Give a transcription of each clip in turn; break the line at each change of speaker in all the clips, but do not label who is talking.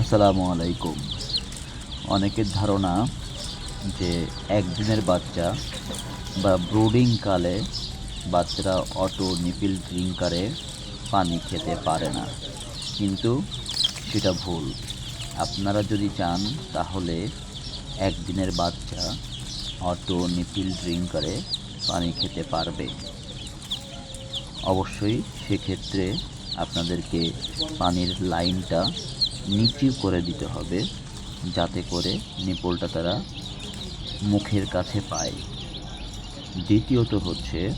আসসালামু আলাইকুম। অনেকের ধারণা যে একদিনের বাচ্চা বা ব্রুডিং কালে বাচ্চারা অটো নিপিল ড্রিঙ্কারে পানি খেতে পারে না। কিন্তু সেটা ভুল। আপনারা যদি চান, তাহলে একদিনের বাচ্চা অটো নিপিল ড্রিঙ্কারে পানি খেতে পারবে। অবশ্যই সেক্ষেত্রে আপনাদেরকে পানির লাইনটা নিচু করে দিতে হবে, যাতে করে নিপলটা তারা মুখের কাছে পায়। দ্বিতীয়ত হচ্ছে,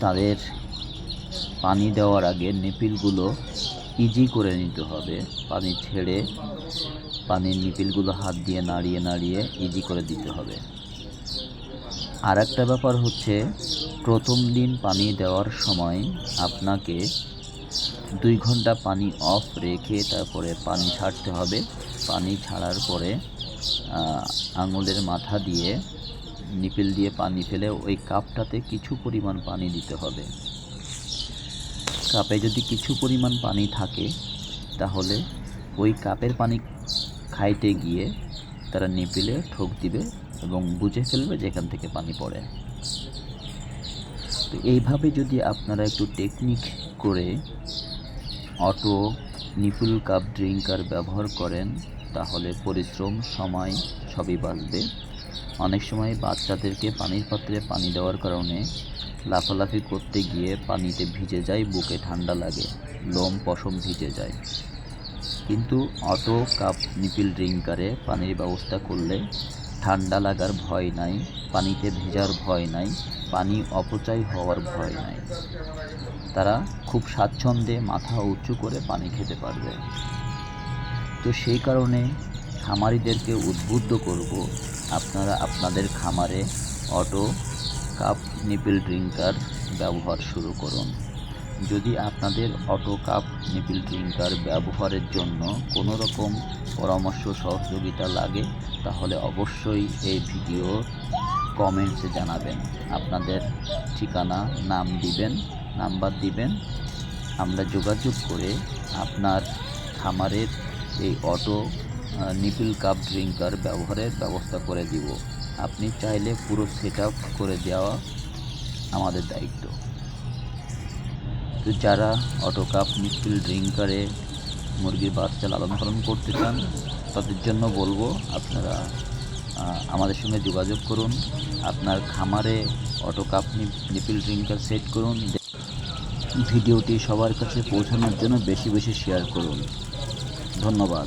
তাদের পানি দেওয়ার আগে নিপিলগুলো ইজি করে নিতে হবে। পানি ছেড়ে পানির নিপিলগুলো হাত দিয়ে নাড়িয়ে নাড়িয়ে ইজি করে দিতে হবে। আর একটা ব্যাপার হচ্ছে, প্রথম দিন পানি দেওয়ার সময় আপনাকে দুই ঘণ্টা পানি অফ রেখে তারপরে পানি ছাড়তে হবে। পানি ছাড়ার পরে আঙুলের মাথা দিয়ে, নিপেল দিয়ে পানি ফেলে ওই কাপটাতে কিছু পরিমাণ পানি দিতে হবে। কাপে যদি কিছু পরিমাণ পানি থাকে, তাহলে ওই কাপের পানি খাইতে গিয়ে তারা নিপিলে ঠোক দিবে এবং বুঝে ফেলবে যেখান থেকে পানি পড়ে। তো এইভাবে যদি আপনারা একটু টেকনিক করে অটো নিপুল কাপ ড্রিঙ্কার ব্যবহার করেন, তাহলে পরিশ্রম, সময় সবই বাঁচবে অনেক সময় বাচ্চাদেরকে পানির পাত্রে পানি দেওয়ার কারণে লাফালাফি করতে গিয়ে পানিতে ভিজে যায়, বুকে ঠান্ডা লাগে, লোম, পশম ভিজে যায়। কিন্তু অটো কাপ নিপিল ড্রিঙ্কারে পানির ব্যবস্থা করলে ঠান্ডা লাগার ভয় নাই, পানিতে ভেজার ভয় নাই, পানি অপচয় হওয়ার ভয় নাই। তারা খুব স্বাচ্ছন্দ্যে মাথা উঁচু করে পানি খেতে পারবে। তো সেই কারণে খামারিদেরকে উদ্বুদ্ধ করব, আপনারা আপনাদের খামারে অটো কাপ নিপিল ড্রিঙ্কার ব্যবহার শুরু করুন। যদি আপনাদের অটো কাপ নিপিল ড্রিঙ্কার ব্যবহারের জন্য কোনো রকম পরামর্শ সহযোগিতা লাগে, তাহলে অবশ্যই এই ভিডিও কমেন্টসে জানাবেন। আপনাদের ঠিকানা, নাম দিবেন, নাম্বার দিবেন। আমরা যোগাযোগ করে আপনার খামারের এই অটো নিপিল কাপ ড্রিঙ্কার ব্যবহারের ব্যবস্থা করে দিব। আপনি চাইলে পুরো সেট করে দেওয়া আমাদের দায়িত্ব। যারা অটো কাপ নিপিল ড্রিঙ্কারে মুরগির বাচ্চা লালন পালন করতে চান, তাদের জন্য বলব আপনারা আমাদের সঙ্গে যোগাযোগ করুন, আপনার খামারে auto cup nipple drinker set করুন। ভিডিওটি সবার কাছে পৌঁছানোর জন্য বেশি বেশি শেয়ার করুন। ধন্যবাদ।